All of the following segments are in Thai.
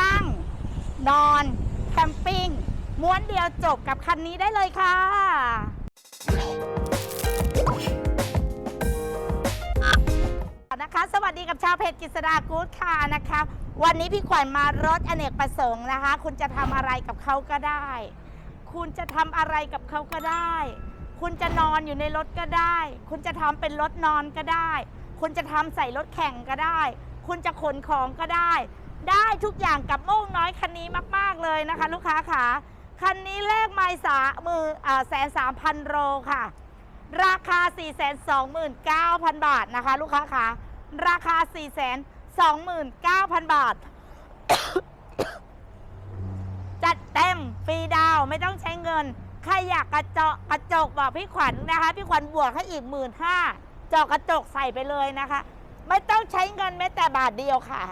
นั่ง นอนแคมปิ้งม้วนเดียวจบกับคันนี้ได้เลยค่ะนะคะสวัสดีกับชาวเพจกิษดากู๊ดค่ะนะคะวันนี้พี่ขวัญมารถอเนกประสงค์นะคะ คุณจะทำอะไรกับเขาก็ได้ คุณจะทำอะไรกับเขาก็ได้ คุณจะนอนอยู่ในรถก็ได้ คุณจะทำเป็นรถนอนก็ได้ คุณจะทำใส่รถแข่งก็ได้ คุณจะขนของก็ได้ ได้ทุกอย่างกับโม่งน้อยคันนี้มาก ๆ เลยนะคะ ลูกค้าขาคันนี้เลขไมล์สามือแสนสามพันโลค่ะ ราคา 429,000 บาทนะคะ ลูกค้าคะราคา 429,000 บาท จัดเต็มฟรีดาวไม่ต้องใช้เงิน ใครอยากกระจาะกระจกบอกพี่ขวัญนะคะ พี่ขวัญบวกให้อีกหมื่นห้าจาะกระจกใส่ไปเลยนะคะ ไม่ต้องใช้เงินแม้แต่บาทเดียวค่ะ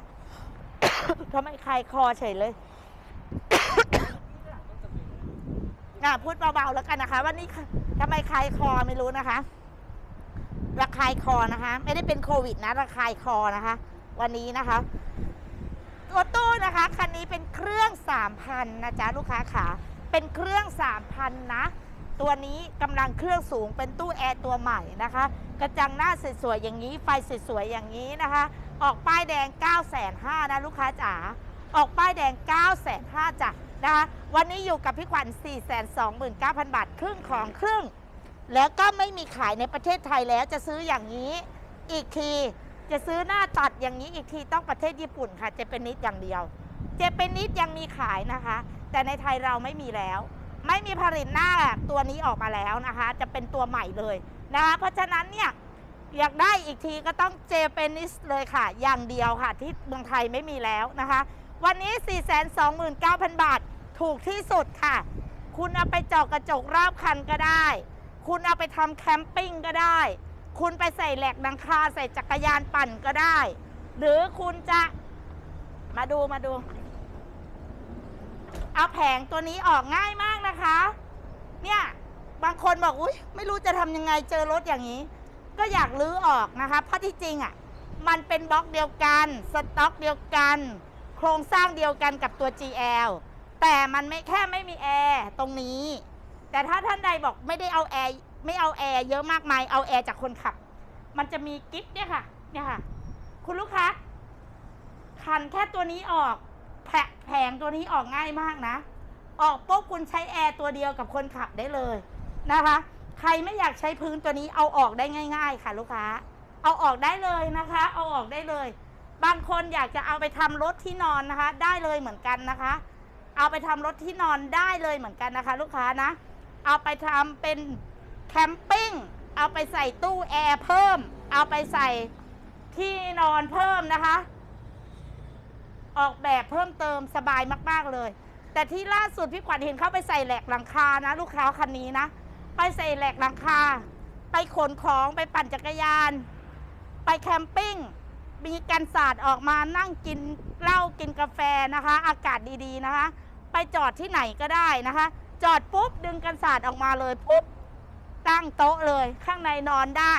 ทำไมใครคอเฉยเลย อะพูดเบาๆแล้วกันนะคะวันนี้ค่ะทำไมคลายคอไม่รู้นะคะ ระคายคอนะคะ ไม่ได้เป็นโควิดนะระคายคอนะคะ วันนี้นะคะตัวตู้นะคะคันนี้เป็นเครื่อง3,000นนะจ๊ะลูกค้าขาเป็นเครื่อง3,000นะ ตัวนี้กำลังเครื่องสูงเป็นตู้แอร์ตัวใหม่นะคะ กระจังหน้าสวยๆอย่างนี้ไฟสวยๆอย่างนี้นะคะ ออกป้ายแดง 9 5 0 0 0นะลูกค้าจ๋า ออกป้ายแดง 9 5 0 0 0จ้ะนะคะ วันนี้อยู่กับพี่ขวัญ 429,000 บาท ครึ่งของครึ่ง แล้วก็ไม่มีขายในประเทศไทยแล้วจะซื้ออย่างนี้อีกที จะซื้อหน้าตัดอย่างนี้อีกทีต้องประเทศญี่ปุ่นค่ะเจเป็นนิดอย่างเดียวเจเป็นนิดยังมีขายนะคะ แต่ในไทยเราไม่มีแล้ว ไม่มีผลิตหน้าตัวนี้ออกมาแล้วนะคะ จะเป็นตัวใหม่เลยนะคะ เพราะฉะนั้นเนี่ย อยากได้อีกทีก็ต้องเจเปนิสเลยค่ะ อย่างเดียวค่ะที่เมืองไทยไม่มีแล้วนะคะ วันนี้ 429,000 บาทถูกที่สุดค่ะ คุณเอาไปเจาะกระจกรอบคันก็ได้ คุณเอาไปทำแคมปิ้งก็ได้ คุณไปใส่แหลกดังคาใส่จักรยานปั่นก็ได้ หรือคุณจะมาดูมาดู เอาแผงตัวนี้ออกง่ายมากนะคะ เนี่ย บางคนบอกอุ้ยไม่รู้จะทำยังไงเจอรถอย่างนี้ ก็อยากลื้อออกนะคะเพราะที่จริงอะ่ะมันเป็นบล็อกเดียวกันสต็อกเดียวกัน โครงสร้างเดียวกันกับตัว GL แต่มันไม่แค่ไม่มีแอร์ตรงนี้ แต่ถ้าท่านใดบอกไม่ได้เอาแอร์ไม่เอาแอร์เยอะมากมายเอาแอร์จากคนขับ มันจะมีกิ๊บเนี่ยค่ะเนี่ยค่ะ คุณลูกค้าคันแค่ตัวนี้ออกแผแผงตัวนี้ออกง่ายมากนะ ออกปุ๊บคุณใช้แอร์ตัวเดียวกับคนขับได้เลยนะคะ ใครไม่อยากใช้พื้นตัวนี้เอาออกได้ง่าย ๆ ค่ะลูกค้า เอาออกได้เลยนะคะ เอาออกได้เลย บางคนอยากจะเอาไปทำรถที่นอนนะคะ ได้เลยเหมือนกันนะคะ เอาไปทำรถที่นอนได้เลยเหมือนกันนะคะ ลูกค้านะ เอาไปทำเป็นแคมปิ้งเอาไปใส่ตู้แอร์เพิ่ม เอาไปใส่ที่นอนเพิ่มนะคะ ออกแบบเพิ่มเติมสบายมาก ๆเลย แต่ที่ล่าสุดพี่ขวัญเห็นเขาไปใส่แหลกหลังคานะ ลูกค้าคันนี้นะ ไปใส่แหลกหลังคา ไปขนของไปปั่นจักรยาน ไปแคมปิ้ง มีกันศาสตร์ออกมานั่งกินเหล้ากินกาแฟนะคะ อากาศดีๆนะคะ ไปจอดที่ไหนก็ได้นะคะ จอดปุ๊บดึงกันศาสตร์ออกมาเลยปุ๊บตั้งโต๊ะเลยข้างในนอนได้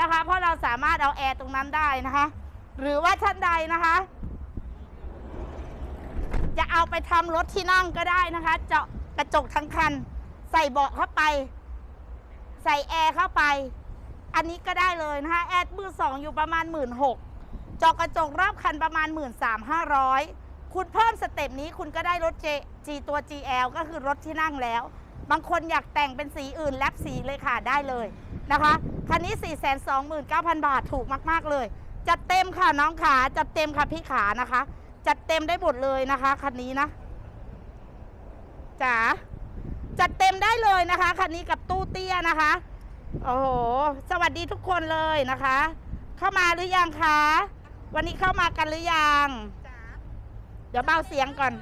นะคะ เพราะเราสามารถเอาแอร์ตรงนั้นได้นะคะ หรือว่าท่านใดนะคะ จะเอาไปทำรถที่นั่งก็ได้นะคะ เจาะกระจกทั้งคัน ใส่เบาะเข้าไป ส่แอร์เข้าไป อันนี้ก็ได้เลยนะคะ แอร์มือสองอยู่ประมาณหมื่นหกจอกระจกรอบคันประมาณหมื่นสามห้าร้อยคุณเพิ่มสเต็ปนี้คุณก็ได้รถ J G ตัว GL ก็คือรถที่นั่งแล้ว บางคนอยากแต่งเป็นสีอื่นแลบสีเลยค่ะได้เลยนะคะ คันนี้ 429,000 บาทถูกมาก ๆ เลย จัดเต็มค่ะน้องขาจัดเต็มค่ะพี่ขานะคะ จัดเต็มได้หมดเลยนะคะ คันนี้นะจ๋า จัดเต็มได้เลยนะคะคันนี้กับตู้เตี้ยนะคะ โอ้โห สวัสดีทุกคนเลยนะคะ เข้ามาหรือยังคะ วันนี้เข้ามากันหรือยัง เดี๋ยวเบาเสียงก่อน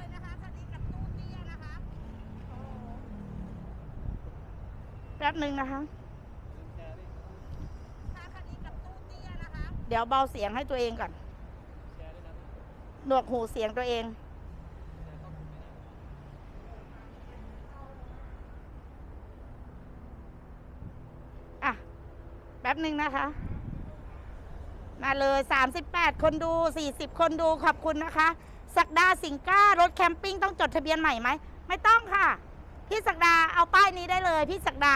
แป๊บหนึ่งนะคะ เดี๋ยวเบาเสียงให้ตัวเองก่อน หนวกหูเสียงตัวเอง อะ แป๊บหนึ่งนะคะ มาเลย 38 คนดู 40 คนดูขอบคุณนะคะสักดาสิงก้ารถแคมปิ้งต้องจดทะเบียนใหม่ไหมไม่ต้องค่ะ พี่สักดาเอาป้ายนี้ได้เลย พี่สักดา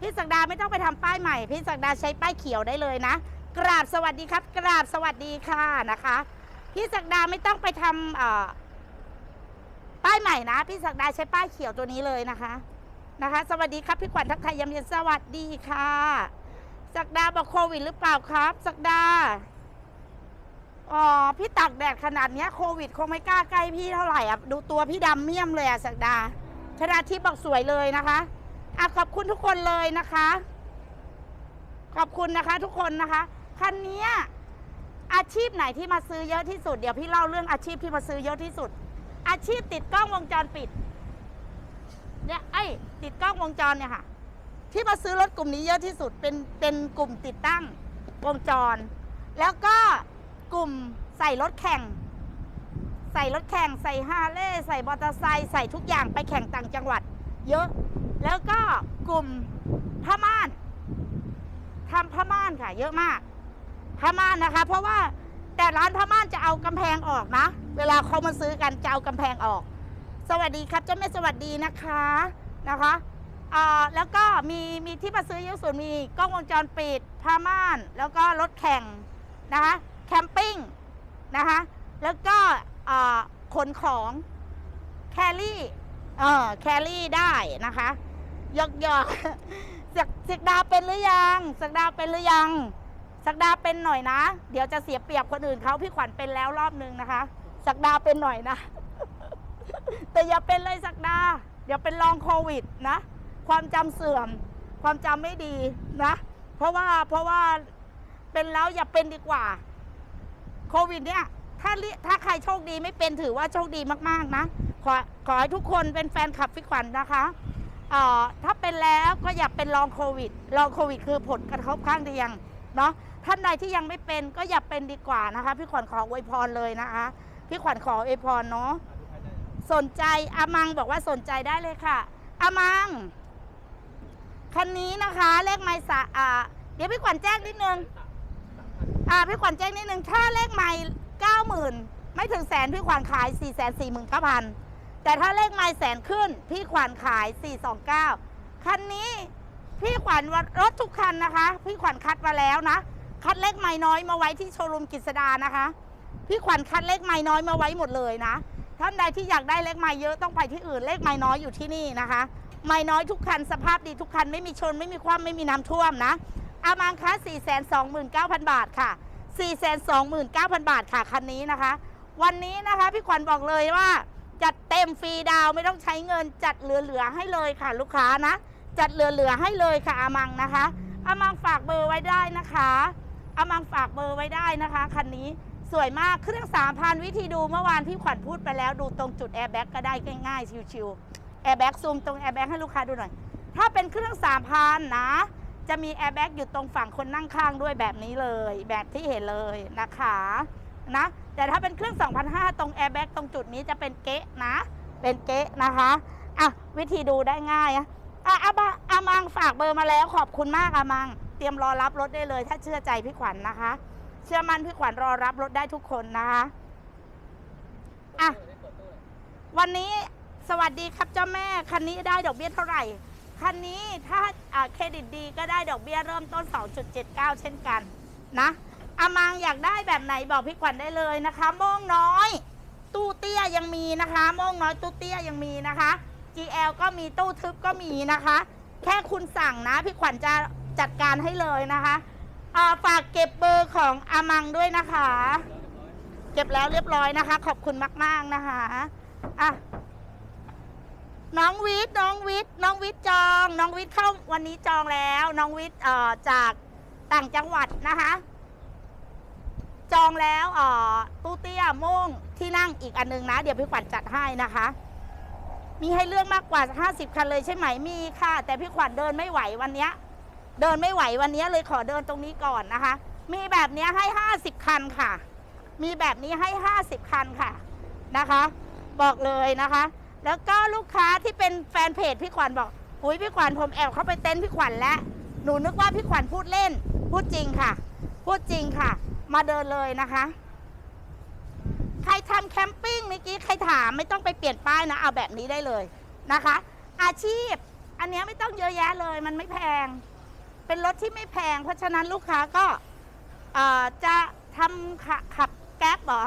พี่สักดาไม่ต้องไปทำป้ายใหม่ พี่สักดาใช้ป้ายเขียวได้เลยนะ กราบสวัสดีครับ กราบสวัสดีค่ะนะคะ พี่สักดาไม่ต้องไปทำเอ่อป้ายใหม่นะ พี่สักดาใช้ป้ายเขียวตัวนี้เลยนะคะนะคะ สวัสดีครับพี่ขวัญทักทายยามเย็นสวัสดีค่ะ สักดาบอกโควิดหรือเปล่าครับ สักดา อ๋อ พี่ตักแดดขนาดเนี้ยโควิดคงไม่กล้าใกล้พี่เท่าไหร่อะ ดูตัวพี่ดำเมี่ยมเลยอะสักดาชนาทิพย์บอกสวยเลยนะคะอะขอบคุณทุกคนเลยนะคะ ขอบคุณนะคะ ทุกคนนะคะคันนี้อาชีพไหนที่มาซื้อเยอะที่สุด เดี๋ยวพี่เล่าเรื่องอาชีพที่มาซื้อเยอะที่สุด อาชีพติดกล้องวงจรปิด เนี่ยไอ้ติดกล้องวงจรเนี่ยค่ะ ที่มาซื้อรถกลุ่มนี้เยอะที่สุดเป็นเป็นกลุ่มติดตั้งวงจร แล้วก็กลุ่มใส่รถแข่ง ใส่รถแข่งใส่ฮาร์เลย์ใส่มอเตอร์ไซค์ใส่ทุกอย่างไปแข่งต่างจังหวัด เยอะ แล้วก็กลุ่มผ้าม่านทำผ้าม่านค่ะ เยอะมากผ้าม่านนะคะ เพราะว่าแต่ร้านผ้าม่านจะเอากำแพงออกนะ เวลาเขามาซื้อกันจะเอากำแพงออก สวัสดีครับเจ้าแม่สวัสดีนะคะนะคะ แล้วก็มีมีที่มาซื้อเยอะสุดมีกล้องวงจรปิดผ้าม่าน แล้วก็รถแข่งนะคะแคมปิ้งนะคะแล้วก็ขนของแครี่เออแครี่ได้นะคะยกยอกสักสักดาเป็นหรือยังสักดาเป็นหรือยัง สักดาเป็นหน่อยนะ เดี๋ยวจะเสียเปรียบคนอื่นเขาพี่ขวัญเป็นแล้วรอบนึงนะคะ สักดาเป็นหน่อยนะ แต่อย่าเป็นเลยสักดาอย่าเป็นลองโควิดนะ ความจำเสื่อม ความจำไม่ดีนะ เพราะว่าเพราะว่าเป็นแล้วอย่าเป็นดีกว่า โควิด เนี่ยถ้าถ้าใครโชคดีไม่เป็นถือว่าโชคดีมากๆนะขอขอให้ทุกคนเป็นแฟนคลับฟิกขวัญนะคะเอ่อถ้าเป็นแล้วก็อย่าเป็นลองโควิดลองโควิด คือผลกระทบข้างเคียงเนาะท่านใดที่ยังไม่เป็นก็อย่าเป็นดีกว่านะคะ พี่ขวัญขออวยพรเลยนะคะ พี่ขวัญขออวยพรเนาะสนใจอามังบอกว่าสนใจได้เลยค่ะอามัง คันนี้นะคะเลขไม้สะอ่าเดี๋ยวพี่ขวัญแจ้งนิดนึงอ่าพี่ขวัญแจ้งนิดนึงถ้าเลขไม้เก้าหมื่นไม่ถึงแสนพี่ขวัญขายสี่แสนสี่หมื่นเก้าพันแต่ถ้าเลขไม้แสนขึ้น พี่ขวัญขายสี่สองเก้าคันนี้พี่ขวัญว่ารถทุกคันนะคะ พี่ขวัญคัดมาแล้วนะ คัดเลขไม้น้อยมาไว้ที่โชว์รูมกฤษดานะคะ พี่ขวัญคัดเลขไม้น้อยมาไว้หมดเลยนะท่านใดที่อยากได้เลขไม้เยอะต้องไปที่อื่นเลขไม้น้อยอยู่ที่นี่นะคะ ไม้น้อยทุกคัน สภาพดีทุกคัน ไม่มีชนไม่มีความไม่มีน้ำท่วมนะอามังคะ4 2 9 0 0 0 บาทค่ะ 4 2 9 0 0 0 บาทค่ะคันนี้นะคะ วันนี้นะคะพี่ขวัญบอกเลยว่า จัดเต็มฟรีดาวไม่ต้องใช้เงินจัดเหลือๆให้เลยค่ะ ลูกค้านะ จัดเหลือๆให้เลยค่ะอามังนะคะอามังฝากเบอร์ไว้ได้นะคะอามังฝากเบอร์ไว้ได้นะคะคันนี้สวยมากเครื่องสามพันวิธีดูเมื่อวานพี่ขวัญพูดไปแล้วดูตรงจุดแอร์แบ็กก็ได้ง่ายๆชิวๆ แอร์แบ็กซูมตรงแอร์แบ็กให้ลูกค้าดูหน่อย ถ้าเป็นเครื่องสามพันนะ จะมีแอร์แบ็กอยู่ตรงฝั่งคนนั่งข้างด้วยแบบนี้เลย แบบที่เห็นเลยนะคะนะแต่ถ้าเป็นเครื่อง2,500ตรงแอร์แบ็กตรงจุดนี้จะเป็นเก๊ะนะ เป็นเก๊ะนะคะอะวิธีดูได้ง่ายอะอาบะอามังฝากเบอร์มาแล้วขอบคุณมากอามัง เตรียมรอรับรถได้เลย ถ้าเชื่อใจพี่ขวัญนะคะ เชื่อมั่นพี่ขวัญรอรับรถได้ทุกคนนะคะอะวันนี้ สวัสดีครับเจ้าแม่คันนี้ได้ดอกเบี้ยเท่าไหร่ คันนี้ถ้าเครดิตดีก็ได้ดอกเบี้ยเริ่มต้น 2.79 เช่นกันนะอามังอยากได้แบบไหนบอกพี่ขวัญได้เลยนะคะโม่งน้อย ตู้เตี้ยยังมีนะคะโม่งน้อยตู้เตี้ยยังมีนะคะ GL ก็มีตู้ทึบก็มีนะคะ แค่คุณสั่งนะพี่ขวัญจะจัดการให้เลยนะคะาฝากเก็บเบอร์ของอามังด้วยนะคะ เก็บแล้วเรียบร้อยนะคะ ขอบคุณมาก ๆ นะคะอะ น้องวิทย์น้องวิทย์น้องวิทย์จอง น้องวิทย์เข้าวันนี้จองแล้ว น้องวิทย์เอ่อจากต่างจังหวัดนะคะ จองแล้วเอ่อตู้เตี้ยโม่งที่นั่งอีกอันนึงนะ เดี๋ยวพี่ขวัญจัดให้นะคะ มีให้เลือกมากกว่า 50 คันเลยใช่ไหมมีค่ะ แต่พี่ขวัญเดินไม่ไหววันเนี้ย เดินไม่ไหววันเนี้ยเลยขอเดินตรงนี้ก่อนนะคะ มีแบบเนี้ยให้ 50 คันค่ะ มีแบบนี้ให้ 50 คันค่ะนะคะ บอกเลยนะคะ แล้วก็ลูกค้าที่เป็นแฟนเพจพี่ขวัญบอกหุยพี่ขวัญผมแอบเข้าไปเต้นพี่ขวัญแล้ว หนูนึกว่าพี่ขวัญพูดเล่น พูดจริงค่ะ พูดจริงค่ะ มาเดินเลยนะคะ ใครทำแคมปิ้งเมื่อกี้ใครถามไม่ต้องไปเปลี่ยนป้ายนะ เอาแบบนี้ได้เลยนะคะ อาชีพ อันนี้ไม่ต้องเยอะแยะเลย มันไม่แพง เป็นรถที่ไม่แพง เพราะฉะนั้นลูกค้าก็จะทำข,ขับแก๊ปหรอ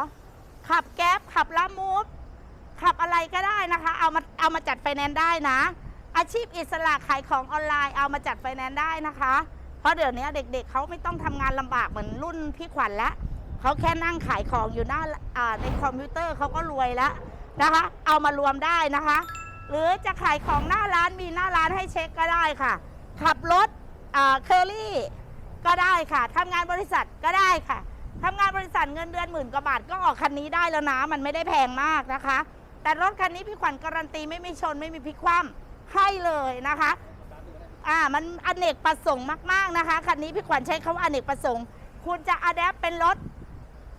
ขับแก๊ปขับละมูฟ ขับอะไรก็ได้นะคะ เอามาเอามาจัดไฟแนนซ์ได้นะ อาชีพอิสระขายของออนไลน์เอามาจัดไฟแนนซ์ได้นะคะ เพราะเดี๋ยวนี้เด็กๆเขาไม่ต้องทำงานลำบากเหมือนรุ่นพี่ขวัญแล้วเขาแค่นั่งขายของอยู่หน้าอ่าในคอมพิวเตอร์เขาก็รวยแล้วนะคะ เอามารวมได้นะคะ หรือจะขายของหน้าร้านมีหน้าร้านให้เช็คก็ได้ค่ะ ขับรถเคอรี่ก็ได้ค่ะทำงานบริษัทก็ได้ค่ะทำงานบริษัทเงินเดือนหมื่นกว่าบาทก็ออกคันนี้ได้แล้วนะ มันไม่ได้แพงมากนะคะ แต่รถคันนี้พี่ขวัญการันตีไม่มีชนไม่มีพลิกคว่ำให้เลยนะคะ อ่ามันอเนกประสงค์มาก ๆนะคะคันนี้พี่ขวัญใช้คำว่าอเนกประสงค์ คุณจะอัดแอปเป็นรถ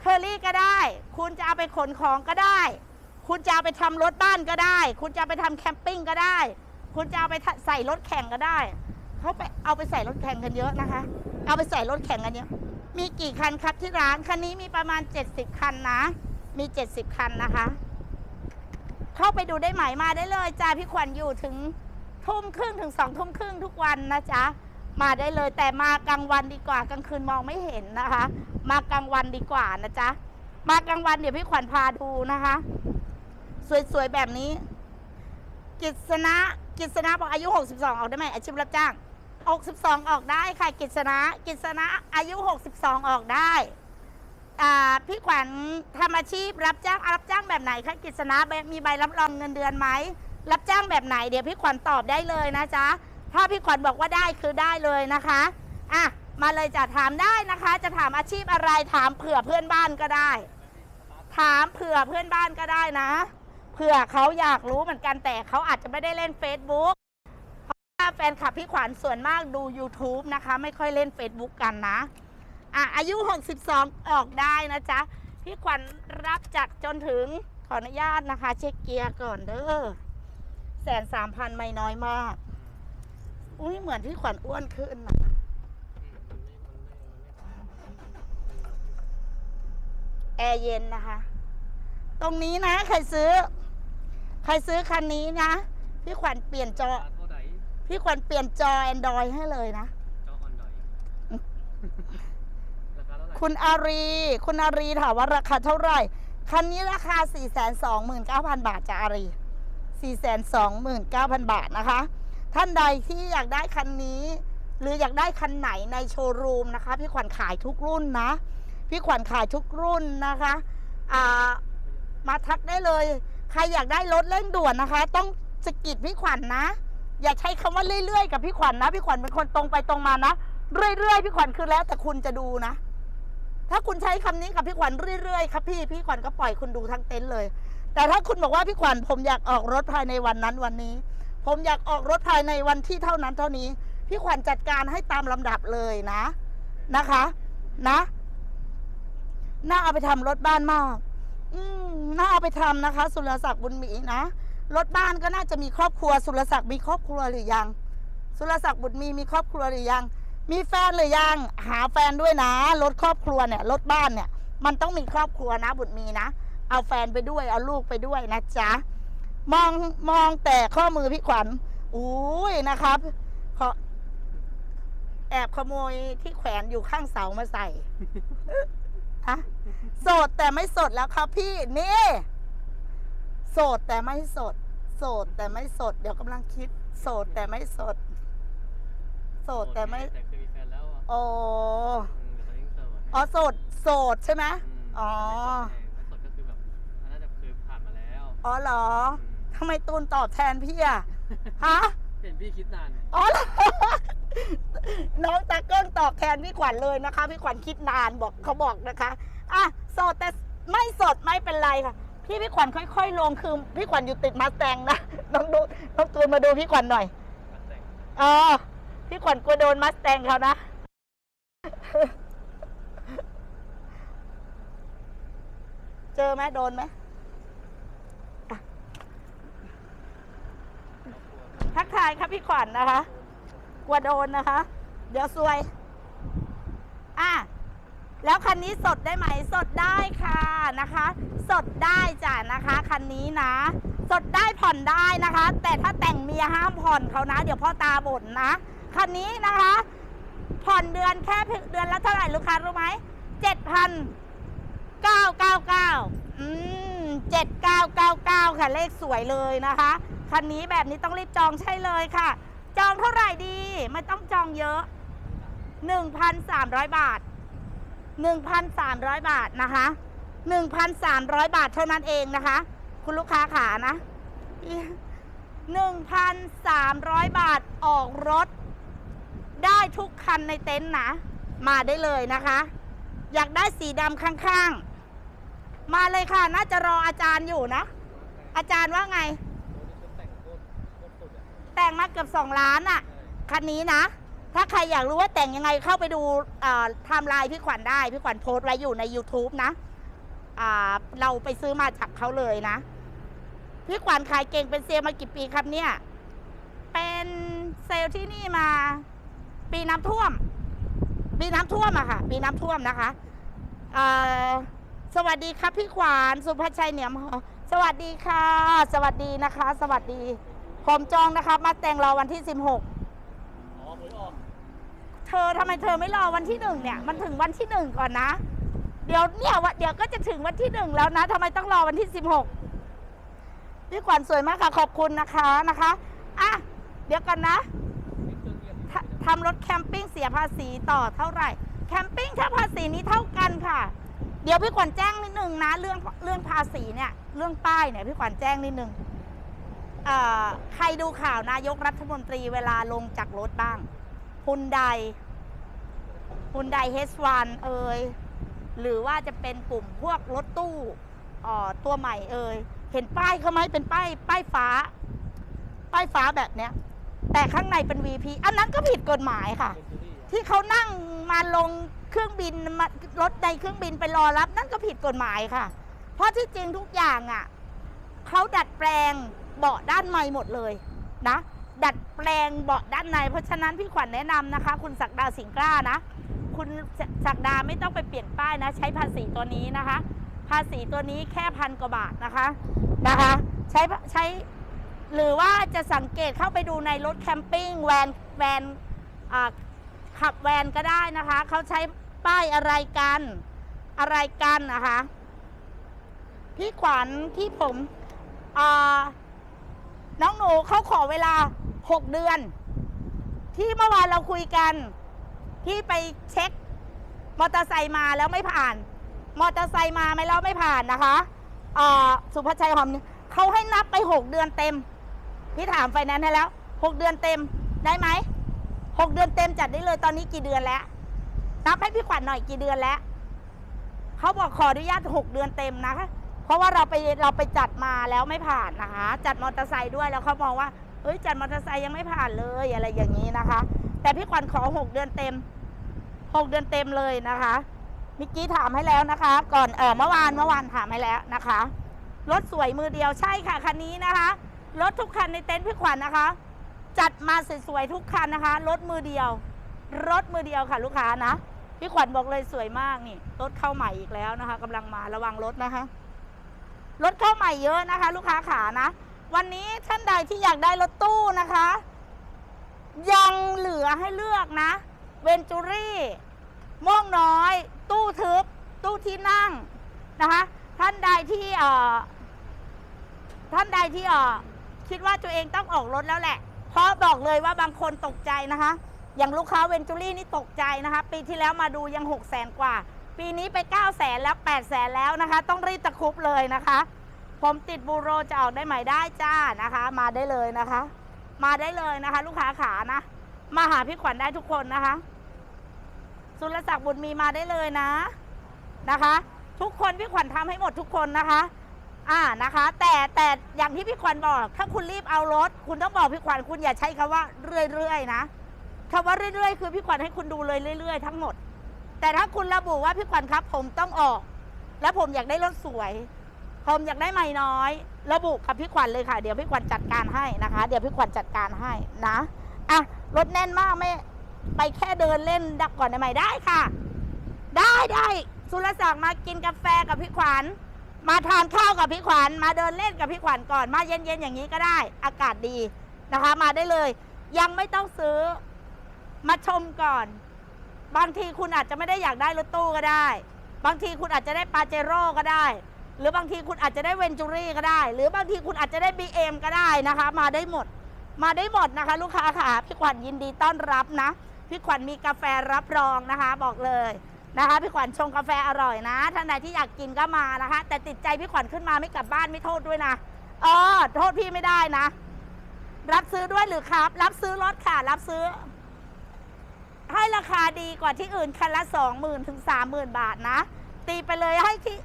เคอรี่ก็ได้ คุณจะเอาไปขนของก็ได้ คุณจะเอาไปทำรถบ้านก็ได้ คุณจะเอาไปทำแคมปิ้งก็ได้ คุณจะเอาไปใส่รถแข่งก็ได้เขาไปเอาไปใส่รถแข่งกันเยอะนะคะ เอาไปใส่รถแข่งกันเยอะมีกี่คันครับที่ร้านคันนี้มีประมาณ 70 คันนะ มี 70 คันนะคะ เข้าไปดูได้ไหมมาได้เลยจ้าพี่ขวัญอยู่ถึงทุ่มครึ่งถึงสองทุ่มครึ่งทุกวันนะจ๊ะมาได้เลยแต่มากลางวันดีกว่ากลางคืนมองไม่เห็นนะคะ มากลางวันดีกว่านะจ๊ะมากลางวันเดี๋ยวพี่ขวัญพาดูนะคะ สวยๆแบบนี้ กิษณะกิษณะบอกอายุ 62 ออกได้ไหมอาชีพรับจ้าง 62 ออกได้ค่ะกิษณะกิษณะอายุ 62 ออกได้ อ่าพี่ขวัญทำอาชีพรับจ้างรับจ้างแบบไหนคะกิษณะมีใบรับรองเงินเดือนไหมรับจ้างแบบไหนเดี๋ยวพี่ขวัญตอบได้เลยนะจ๊ะถ้าพี่ขวัญบอกว่าได้คือได้เลยนะคะอะมาเลยจะถามได้นะคะ จะถามอาชีพอะไรถามเผื่อเพื่อนบ้านก็ได้ ถามเผื่อเพื่อนบ้านก็ได้นะเผื่อเขาอยากรู้เหมือนกันแต่เขาอาจจะไม่ได้เล่น Facebook เพราะว่าแฟนคลับพี่ขวัญส่วนมากดู YouTube นะคะ ไม่ค่อยเล่น Facebook กันนะ อะอายุ 62 ออกได้นะจ๊ะ พี่ขวัญรับจัดจนถึงขออนุญาตนะคะ เช็คเกียร์ก่อนเด้อแสนสามพันไม่น้อยมาก อุ้ยเหมือนพี่ขวัญอ้วนขึ้นนะแอร์เย็นนะคะ ตรงนี้นะ ใครซื้อ ใครซื้อคันนี้นะ พี่ขวัญเปลี่ยนจอราคาเท่าไหร่พี่ขวัญเปลี่ยนจอ Android ให้เลยนะ จอออนดอยรา คุณอารี คุณอารีถามว่าราคาเท่าไหร่ คันนี้ราคา 429,000 บาทจ้ะอารี 429,000 บาทนะคะ ท่านใดที่อยากได้คันนี้ หรืออยากได้คันไหนในโชว์รูมนะคะ พี่ขวัญขายทุกรุ่นนะ พี่ขวัญขายทุกรุ่นนะคะามาทักได้เลย ใครอยากได้รถเร่งด่วนนะคะ ต้องสกิดพี่ขวัญนะอย่าใช้คำว่าเรื่อยๆ กับพี่ขวัญนะ พี่ขวัญเป็นคนตรงไปตรงมานะ เรื่อยๆ พี่ขวัญคือแล้วแต่คุณจะดูนะ ถ้าคุณใช้คำนี้กับพี่ขวัญเรื่อยๆครับพี่พี่ขวัญก็ปล่อยคุณดูทั้งเต็นท์เลย แต่ถ้าคุณบอกว่าพี่ขวัญผมอยากออกรถภายในวันนั้นวันนี้ ผมอยากออกรถภายในวันที่เท่านั้นเท่านี้ พี่ขวัญจัดการให้ตามลำดับเลยนะนะคะ นะน่าเอาไปทำรถบ้านมาก อืมน่าเอาไปทำนะคะ สุรศักดิ์บุญมีนะรถบ้านก็น่าจะมีครอบครัว สุรศักดิ์มีครอบครัวหรือยัง สุรศักดิ์บุญมีมีครอบครัวหรือยัง มีแฟนหรือยังหาแฟนด้วยนะรถครอบครัวเนี่ยรถบ้านเนี่ย มันต้องมีครอบครัวนะ บุตรมีนะ เอาแฟนไปด้วย เอาลูกไปด้วยนะจ๊ะมองมองแต่ข้อมือพี่ขวัญอุ้ยนะครับขอแอบขโมยที่แขวนอยู่ข้างเสามาใส่ฮะโสดแต่ไม่สดแล้วครับพี่ นี่ โสดแต่ไม่สด โสดแต่ไม่สด เดี๋ยวกำลังคิด โสดแต่ไม่สด โสดแต่ไม่ แต่เคยมีแฟนแล้วอะโอ้อืมแต่ตอนนี้ยังโสดอ๋อโสดโสดใช่ไหมมอ๋อไม่โสดก็คือแบบอันนั้นแบบเคยผ่านมาแล้วอ๋อเหรอทำไมตูนตอบแทนพี่อะฮะ เห็นพี่คิดนานอ๋อเหรอน้องตาเกิ้งตอบแทนพี่ขวัญเลยนะคะ พี่ขวัญคิดนานบอกเขาบอกนะคะอะโสดแต่ไม่สดไม่เป็นไรค่ะ พี่พี่ขวัญค่อย ๆ ลงคือพี่ขวัญอยู่ติดมาแตงนะน้องดูน้องตูนมาดูพี่ขวัญหน่อยมาแต่งอ๋อ พี่ขวัญกลัวโดนมาสแตงเขานะ เจอไหมโดนไหม ทักทายครับพี่ขวัญนะคะ กลัวโดนนะคะ เดี๋ยวซวย อะ แล้วคันนี้สดได้ไหม สดได้ค่ะนะคะ สดได้จ้ะนะคะ คันนี้นะสดได้ผ่อนได้นะคะ แต่ถ้าแต่งเมียห้ามผ่อนเขานะ เดี๋ยวพ่อตาบ่นนะ คันนี้นะคะ ผ่อนเดือนแค่เดือนละเท่าไหร่ลูกค้ารู้ไหมเจ็ดพันเก้าเก้าเก้าอืมเจ็ดเก้าเก้าเก้าค่ะเลขสวยเลยนะคะ คันนี้แบบนี้ต้องรีบจองใช่เลยค่ะ จองเท่าไหร่ดี ไม่ต้องจองเยอะ1,300บาท1,300บาทนะคะ1,300บาทเท่านั้นเองนะคะ คุณลูกค้าขานะ1,300บาทออกรถ ได้ทุกคันในเต็นท์นะ มาได้เลยนะคะ อยากได้สีดำข้างๆ มาเลยค่ะ น่าจะรออาจารย์อยู่นะ อาจารย์ว่าไง แต่งมาเกือบ2ล้านอะ่ะ คันนี้นะ ถ้าใครอยากรู้ว่าแต่งยังไงเข้าไปดูไทม์ไลน์พี่ขวัญได้ พี่ขวัญโพสต์ไว้อยู่ใน YouTube นะเราไปซื้อมาจากเขาเลยนะ พี่ขวัญขายเก่งเป็นเซลมากี่ปีครับเนี่ย เป็นเซลที่นี่มา ปีน้ำท่วม ปีน้ำท่วมอะค่ะ ปีน้ำท่วมนะคะสวัสดีครับพี่ขวานสุภชัยเหนียมสวัสดีค่ะ สวัสดีนะคะ สวัสดี ผมจองนะคะมาแต่งรอวันที่16อ๋อหกเธอทำไมเธอไม่รอวันที่หนึ่งเนี่ย มันถึงวันที่หนึ่งก่อนนะ เดี๋ยวเนี่ยวันเดี๋ยวก็จะถึงวันที่หนึ่งแล้วนะทำไมต้องรอวันที่สิบหกพี่ขวัญสวยมากค่ะ ขอบคุณนะคะนะคะอะเดี๋ยวกันนะ นี่เครื่องเรียน ทำรถแคมปิ้งเสียภาษีต่อเท่าไหร่ แคมปิ้งถ้าภาษีนี้เท่ากันค่ะ เดี๋ยวพี่ขวัญแจ้งนิดนึงนะเรื่องเรื่องภาษีเนี่ยเรื่องป้ายเนี่ยพี่ขวัญแจ้งนิดนึงเอ่อใครดูข่าวนายกรัฐมนตรีเวลาลงจากรถบ้างฮุนไดฮุนไดเฮสวันเอ่ยหรือว่าจะเป็นกลุ่มพวกรถตู้ตัวใหม่เอ่ยเห็นป้ายเขาไหมเป็นป้ายป้ายฟ้า ป้ายฟ้าแบบเนี้ย แต่ข้างในเป็น VP อันนั้นก็ผิดกฎหมายค่ะ ที่เขานั่งมาลงเครื่องบินมารถในเครื่องบินไปรอรับ นั่นก็ผิดกฎหมายค่ะ เพราะที่จริงทุกอย่างอะเขาดัดแปลงเบาะด้านในหมดเลยนะดัดแปลงเบาะด้านใน เพราะฉะนั้นพี่ขวัญแนะนำนะคะ คุณศักดาสิงกล้านะ คุณศักดาไม่ต้องไปเปลี่ยนป้ายนะ ใช้ภาษีตัวนี้นะคะ ภาษีตัวนี้แค่พันกว่าบาทนะคะนะคะ ใช้ใช้ หรือว่าจะสังเกตเข้าไปดูในรถแคมปิ้งแวนแวนขับแวนก็ได้นะคะ เขาใช้ป้ายอะไรกันอะไรกันนะคะพี่ขวัญที่ผมน้องหนูเขาขอเวลา 6 เดือน ที่เมื่อวานเราคุยกันที่ไปเช็คมอเตอร์ไซค์มาแล้วไม่ผ่าน มอเตอร์ไซค์มาไม่แล้วไม่ผ่านนะคะสุภชัยหอมเนี่ยเขาให้นับไป 6 เดือนเต็ม พี่ถามไฟแนนซ์ให้แล้ว6เดือนเต็มได้ไหม6เดือนเต็มจัดได้เลยตอนนี้กี่เดือนแล้วนับให้พี่ขวัญหน่อยกี่เดือนแล้วเขาบอกขออนุญาต6เดือนเต็มนะคะเพราะว่าเราไปเราไปจัดมาแล้วไม่ผ่านนะคะ จัดมอเตอร์ไซค์ด้วยแล้วเขามองว่าเฮ้ยจัดมอเตอร์ไซค์ยังไม่ผ่านเลยอะไรอย่างนี้นะคะ แต่พี่ขวัญขอ6เดือนเต็ม6เดือนเต็มเลยนะคะมิกกี้ถามให้แล้วนะคะ ก่อนเออเมื่อวานเมื่อวานถามให้แล้วนะคะรถสวยมือเดียวใช่ค่ะคันนี้นะคะ รถทุกคันในเต็นท์พี่ขวัญนะคะ จัดมาสวยๆทุกคันนะคะ รถมือเดียว รถมือเดียวค่ะ ลูกค้านะพี่ขวัญบอกเลยสวยมากนี่ รถเข้าใหม่อีกแล้วนะคะกำลังมาระวังรถนะคะ รถเข้าใหม่เยอะนะคะ ลูกค้าขานะ วันนี้ท่านใดที่อยากได้รถตู้นะคะ ยังเหลือให้เลือกนะเวนจูรี่ม่วงน้อย ตู้ทึบ ตู้ที่นั่งนะคะ ท่านใดที่เอ่อท่านใดที่เอ่อ คิดว่าตัวเองต้องออกรถแล้วแหละ เพราะบอกเลยว่าบางคนตกใจนะคะ อย่างลูกค้าเวนจูรี่นี่ตกใจนะคะ ปีที่แล้วมาดูยัง6 0แสนกว่า ปีนี้ไป 9 0 0แสนแล้ว8 0แสนแล้วนะคะ ต้องรีบตะคุบเลยนะคะ ผมติดบูโรจะออกได้ไหมได้จ้านะคะ มาได้เลยนะคะ มาได้เลยนะคะ ลูกค้าขานะ มาหาพี่ขวัญได้ทุกคนนะคะ สุรศักดิ์บุญมีมาได้เลยนะนะคะ ทุกคนพี่ขวัญทำให้หมดทุกคนนะคะ อ่านะคะ แต่แต่อย่างที่พี่ขวัญบอก ถ้าคุณรีบเอารถ คุณต้องบอกพี่ขวัญคุณอย่าใช้คำว่าเรื่อยๆนะคำว่าเรื่อยๆ คือพี่ขวัญให้คุณดูเลยเรื่อยๆ ทั้งหมด แต่ถ้าคุณระบุว่าพี่ขวัญครับ ผมต้องออก แล้วผมอยากได้รถสวย ผมอยากได้ไม่น้อย ระบุกับพี่ขวัญเลยค่ะ เดี๋ยวพี่ขวัญจัดการให้นะคะ เดี๋ยวพี่ขวัญจัดการให้นะอะรถแน่นมากไม่ไปแค่เดินเล่นดักก่อนได้ไหมได้ค่ะ ได้ได้สุรศักดิ์มากินกาแฟกับพี่ขวัญ มาทานข้าวกับพี่ขวัญมาเดินเล่นกับพี่ขวัญก่อนมาเย็นๆอย่างนี้ก็ได้ อากาศดีนะคะ มาได้เลย ยังไม่ต้องซื้อ มาชมก่อน บางทีคุณอาจจะไม่ได้อยากได้รถตู้ก็ได้ บางทีคุณอาจจะได้ปาเจโร่ก็ได้ หรือบางทีคุณอาจจะได้เวนจูรี่ก็ได้ หรือบางทีคุณอาจจะได้ BM ก็ได้นะคะ มาได้หมด มาได้หมดนะคะ ลูกค้าค่ะพี่ขวัญยินดีต้อนรับนะพี่ขวัญมีกาแฟรับรองนะคะ บอกเลย นะคะพี่ขวัญชงกาแฟอร่อยนะท่านใดที่อยากกินก็มานะคะ แต่ติดใจพี่ขวัญขึ้นมาไม่กลับบ้านไม่โทษด้วยนะเออโทษพี่ไม่ได้นะ รับซื้อด้วยหรือครับ รับซื้อรถค่ะ รับซื้อ ให้ราคาดีกว่าที่อื่นคันละสองหมื่นถึงสามหมื่นบาทนะ ตีไปเลยให้ที่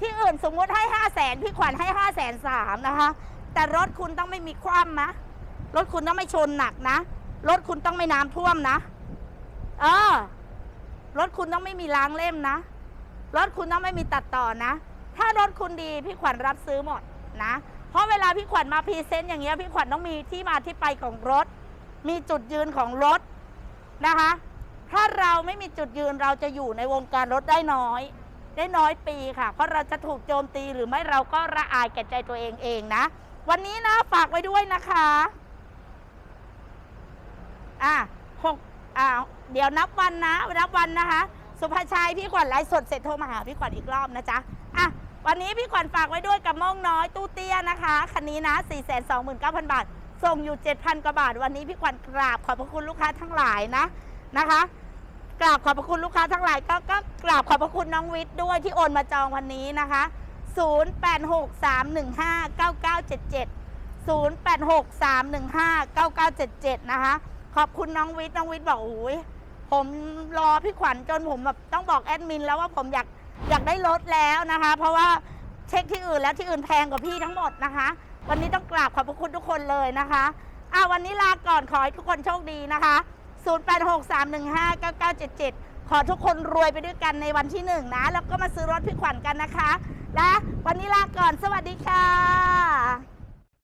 ที่อื่นสมมติให้ห้าแสนพี่ขวัญให้ห้าแสนสามนะคะ แต่รถคุณต้องไม่มีคว่ำนะรถคุณต้องไม่ชนหนักนะรถคุณต้องไม่น้ำท่วมนะ เออ รถคุณต้องไม่มีล้างเล่มนะ รถคุณต้องไม่มีตัดต่อนะ ถ้ารถคุณดีพี่ขวัญรับซื้อหมดนะ เพราะเวลาพี่ขวัญมาพรีเซนต์อย่างเงี้ยพี่ขวัญต้องมีที่มาที่ไปของรถ มีจุดยืนของรถนะคะ ถ้าเราไม่มีจุดยืนเราจะอยู่ในวงการรถได้น้อย ได้น้อยปีค่ะ เพราะเราจะถูกโจมตีหรือไม่เราก็ระอายแก่ใจตัวเองเองนะ วันนี้นะฝากไว้ด้วยนะคะ อะหกอ่า เดี๋ยวนับวันนะนับวันนะคะ สุภาชัยพี่ขวัญไลฟ์สดเสร็จโทรมาหาพี่ขวัญอีกรอบนะจ๊ะอะวันนี้พี่ขวัญฝากไว้ด้วยกับม่องน้อยตู้เตี้ยนะคะคันนี้นะ 4 2 9 0 0 0 บาท ส่งอยู่ 7,000กว่าบาท วันนี้พี่ขวัญกราบขอบพระคุณลูกค้าทั้งหลายนะนะคะ กราบขอบพระคุณลูกค้าทั้งหลายก็ก็กราบขอบพระคุณน้องวิทย์ด้วยที่โอนมาจองวันนี้นะคะ 0863159977 0863159977 นะคะ ขอบคุณน้องวิทย์น้องวิทย์บอกโอ้ย ผมรอพี่ขวัญจนผมแบบต้องบอกแอดมินแล้วว่าผมอยากอยากได้รถแล้วนะคะ เพราะว่าเช็คที่อื่นแล้วที่อื่นแพงกว่าพี่ทั้งหมดนะคะ วันนี้ต้องกราบขอบพระคุณทุกคนเลยนะคะอะวันนี้ลาก่อนขอให้ทุกคนโชคดีนะคะ 0863159977 ขอทุกคนรวยไปด้วยกันในวันที่หนึ่งนะ แล้วก็มาซื้อรถพี่ขวัญกันนะคะ และวันนี้ลาก่อนสวัสดีค่ะ